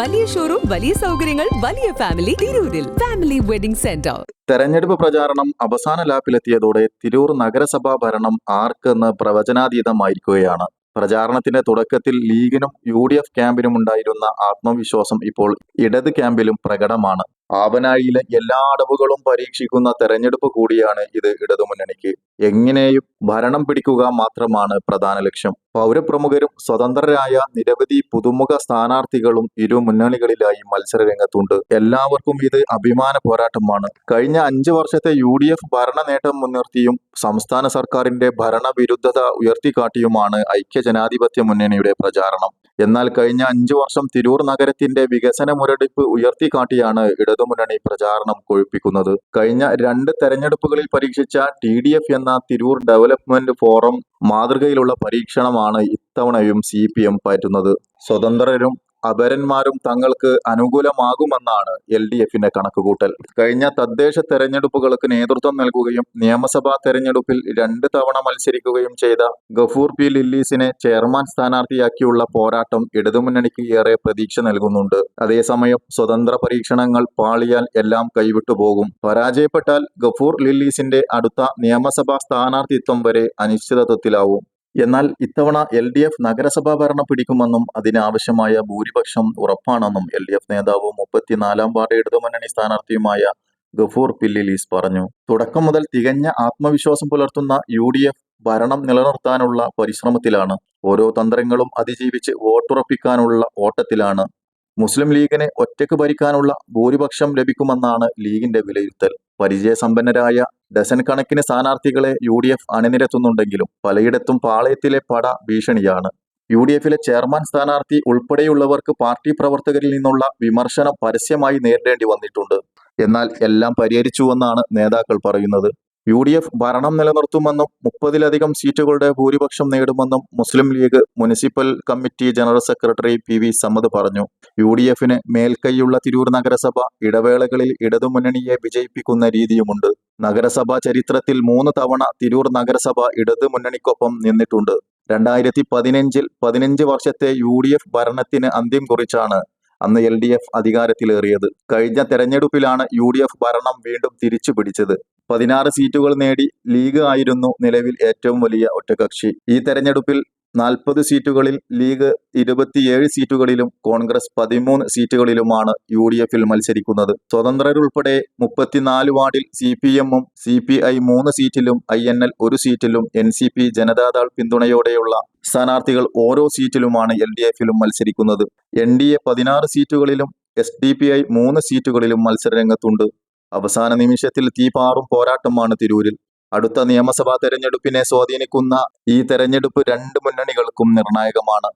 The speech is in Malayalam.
വലിയ ഷോറൂം വലിയ സൗകര്യങ്ങൾ വലിയ ഫാമിലി തിരൂരിൽ. ഫാമിലി വെഡിംഗ് സെന്റർ തെരഞ്ഞെടുപ്പ് പ്രചാരണം അവസാന ലാപ്പിലെത്തിയതോടെ തിരൂർ നഗരസഭാ ഭരണം ആർക്കെന്ന് പ്രവചനാതീതമായിരിക്കുകയാണ്. പ്രചാരണത്തിന്റെ തുടക്കത്തിൽ ലീഗിനും യു ഡി എഫ് ക്യാമ്പിനും ഉണ്ടായിരുന്ന ആത്മവിശ്വാസം ഇപ്പോൾ ഇടത് ക്യാമ്പിലും പ്രകടമാണ്. ആവനാഴിയിലെ എല്ലാ അടവുകളും പരീക്ഷിക്കുന്ന തെരഞ്ഞെടുപ്പ് കൂടിയാണ് ഇത് ഇടതുമുന്നണിക്ക്. എങ്ങനെയും ഭരണം പിടിക്കുക മാത്രമാണ് പ്രധാന ലക്ഷ്യം. പൗരപ്രമുഖരും സ്വതന്ത്രരായ നിരവധി പുതുമുഖ സ്ഥാനാർത്ഥികളും ഇരു മുന്നണികളിലായി മത്സര രംഗത്തുണ്ട് എല്ലാവർക്കും ഇത് അഭിമാന പോരാട്ടമാണ്. കഴിഞ്ഞ അഞ്ചു വർഷത്തെ യു ഡി എഫ് ഭരണ നേട്ടം മുൻനിർത്തിയും സംസ്ഥാന സർക്കാരിന്റെ ഭരണവിരുദ്ധത ഉയർത്തിക്കാട്ടിയുമാണ് ഐക്യ ജനാധിപത്യ മുന്നണിയുടെ പ്രചാരണം. എന്നാൽ കഴിഞ്ഞ അഞ്ചു വർഷം തിരൂർ നഗരത്തിന്റെ വികസന മുരടിപ്പ് ഉയർത്തിക്കാട്ടിയാണ് ഇടതുമുന്നണി പ്രചാരണം കൊഴുപ്പിക്കുന്നത്. കഴിഞ്ഞ രണ്ട് തെരഞ്ഞെടുപ്പുകളിൽ പരീക്ഷിച്ച ടി ഡി എഫ് എന്ന തിരൂർ ഡെവലപ്മെന്റ് ഫോറം മാതൃകയിലുള്ള പരീക്ഷണമാണ് ഇത്തവണയും സി പി എം പറ്റുന്നത് സ്വതന്ത്രരും അപരന്മാരും തങ്ങൾക്ക് അനുകൂലമാകുമെന്നാണ് എൽ ഡി എഫിന്റെ കണക്കുകൂട്ടൽ. കഴിഞ്ഞ തദ്ദേശ തെരഞ്ഞെടുപ്പുകൾക്ക് നേതൃത്വം നൽകുകയും നിയമസഭാ തെരഞ്ഞെടുപ്പിൽ രണ്ട് തവണ മത്സരിക്കുകയും ചെയ്ത ഗഫൂർ പി ലില്ലീസിനെ ചെയർമാൻ സ്ഥാനാർത്ഥിയാക്കിയുള്ള പോരാട്ടം ഇടതുമുന്നണിക്ക് ഏറെ പ്രതീക്ഷ നൽകുന്നുണ്ട്. അതേസമയം സ്വതന്ത്ര പരീക്ഷണങ്ങൾ പാളിയാൽ എല്ലാം കൈവിട്ടു പോകും. പരാജയപ്പെട്ടാൽ ഗഫൂർ ലില്ലീസിന്റെ അടുത്ത നിയമസഭാ സ്ഥാനാർത്ഥിത്വം വരെ അനിശ്ചിതത്വത്തിലാവും. എന്നാൽ ഇത്തവണ എൽ ഡി എഫ് നഗരസഭാ ഭരണം പിടിക്കുമെന്നും അതിനാവശ്യമായ ഭൂരിപക്ഷം ഉറപ്പാണെന്നും എൽ ഡി എഫ് നേതാവും മുപ്പത്തിനാലാം വാർഡ് ഇടതുമുന്നണി സ്ഥാനാർത്ഥിയുമായ ഗഫൂർ പില്ലിലീസ് പറഞ്ഞു. തുടക്കം മുതൽ തികഞ്ഞ ആത്മവിശ്വാസം പുലർത്തുന്ന യു ഡി എഫ് ഭരണം നിലനിർത്താനുള്ള പരിശ്രമത്തിലാണ്. ഓരോ തന്ത്രങ്ങളും അതിജീവിച്ച് വോട്ടുറപ്പിക്കാനുള്ള ഓട്ടത്തിലാണ്. മുസ്ലിം ലീഗിനെ ഒറ്റയ്ക്ക് ഭരിക്കാനുള്ള ഭൂരിപക്ഷം ലഭിക്കുമെന്നാണ് ലീഗിന്റെ വിലയിരുത്തൽ. പരിചയസമ്പന്നരായ ഡസൻ കണക്കിന് സ്ഥാനാർത്ഥികളെ യു ഡി എഫ് അണിനിരത്തുന്നുണ്ടെങ്കിലും പലയിടത്തും പാളയത്തിലെ പട ഭീഷണിയാണ്. യു ഡി എഫിലെ ചെയർമാൻ സ്ഥാനാർത്ഥി ഉൾപ്പെടെയുള്ളവർക്ക് പാർട്ടി പ്രവർത്തകരിൽ നിന്നുള്ള വിമർശനം പരസ്യമായി നേരിടേണ്ടി വന്നിട്ടുണ്ട്. എന്നാൽ എല്ലാം പരിഹരിച്ചുവെന്നാണ് നേതാക്കൾ പറയുന്നത്. യു ഡി എഫ് ഭരണം നിലനിർത്തുമെന്നും മുപ്പതിലധികം സീറ്റുകളുടെ ഭൂരിപക്ഷം നേടുമെന്നും Muslim League municipal committee general secretary P V Sammath പറഞ്ഞു. യു ഡി എഫിന് മേൽക്കൈയുള്ള തിരൂർ നഗരസഭ ഇടവേളകളിൽ ഇടതുമുന്നണിയെ വിജയിപ്പിക്കുന്ന രീതിയുമുണ്ട്. നഗരസഭാ ചരിത്രത്തിൽ മൂന്ന് തവണ തിരൂർ നഗരസഭ ഇടതു മുന്നണിക്കൊപ്പം നിന്നിട്ടുണ്ട്. രണ്ടായിരത്തി പതിനഞ്ചിൽ പതിനഞ്ച് വർഷത്തെ യു ഡി എഫ് ഭരണത്തിന് അന്ത്യം കുറിച്ചാണ് അന്ന് എൽ ഡി എഫ് അധികാരത്തിലേറിയത്. കഴിഞ്ഞ തെരഞ്ഞെടുപ്പിലാണ് യു ഡി എഫ് ഭരണം വീണ്ടും തിരിച്ചു പിടിച്ചത്. പതിനാറ് സീറ്റുകൾ നേടി ലീഗ് ആയിരുന്നു നിലവിൽ ഏറ്റവും വലിയ ഒറ്റകക്ഷി. ഈ തെരഞ്ഞെടുപ്പിൽ നാൽപ്പത് സീറ്റുകളിൽ ലീഗ് ഇരുപത്തിയേഴ് സീറ്റുകളിലും കോൺഗ്രസ് പതിമൂന്ന് സീറ്റുകളിലുമാണ് യു ഡി എഫിൽ മത്സരിക്കുന്നത്. സ്വതന്ത്രരുൾപ്പെടെ മുപ്പത്തിനാല് വാർഡിൽ സി പി എമ്മും സി പി ഐ മൂന്ന് സീറ്റിലും ഐ എൻ എൽ ഒരു സീറ്റിലും എൻ സി പി ജനതാദൾ പിന്തുണയോടെയുള്ള സ്ഥാനാർത്ഥികൾ ഓരോ സീറ്റിലുമാണ് എൽ ഡി എഫിലും മത്സരിക്കുന്നത്. എൻ ഡി എ പതിനാറ് സീറ്റുകളിലും എസ് ഡി പി ഐ മൂന്ന് സീറ്റുകളിലും മത്സരരംഗത്തുണ്ട്. അവസാന നിമിഷത്തിൽ തീപാറും പോരാട്ടമാണ് തിരൂരിൽ. അടുത്ത നിയമസഭാ തെരഞ്ഞെടുപ്പിനെ സ്വാധീനിക്കുന്ന ഈ തെരഞ്ഞെടുപ്പ് രണ്ട് മുന്നണികൾക്കും നിർണായകമാണ്.